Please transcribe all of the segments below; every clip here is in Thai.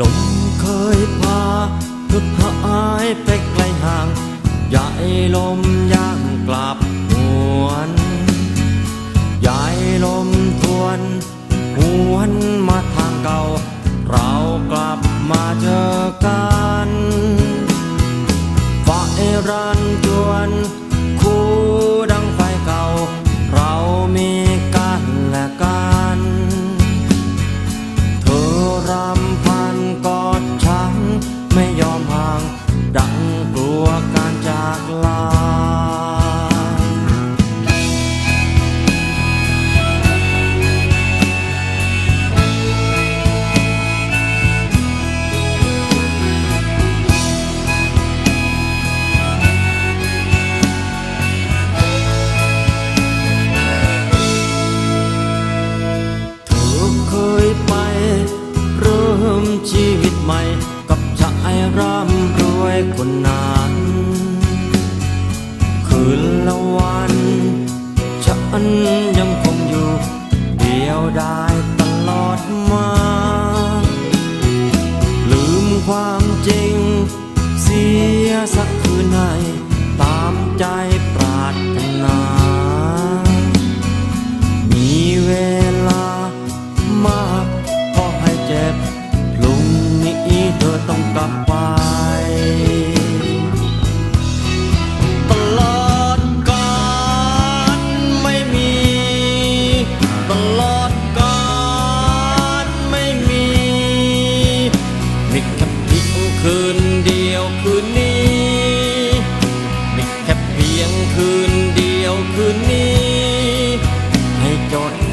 ลมเคยพาทุดหายไปไกลห่างยายลมย่างกลับหวนยายลมทวนหวนมาทางเก่า เรากลับ นคืนละวันฉัน don't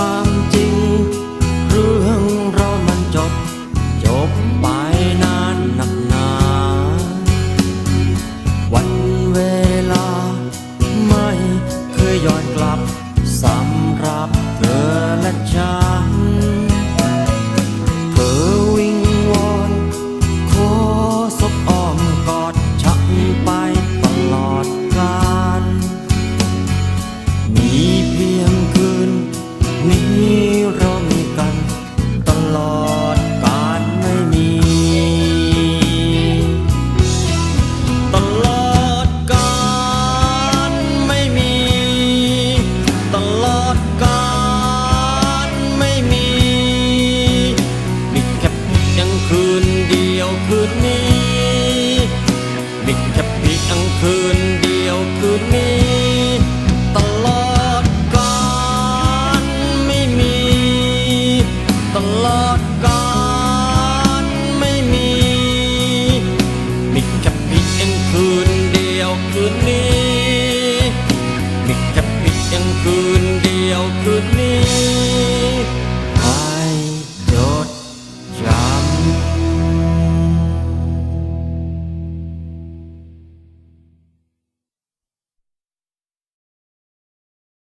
ความจริง เรื่องเรามันจบ จบไปนานหนักหนา วันเวลา ไม่เคยย้อนกลับซ้ำ Love.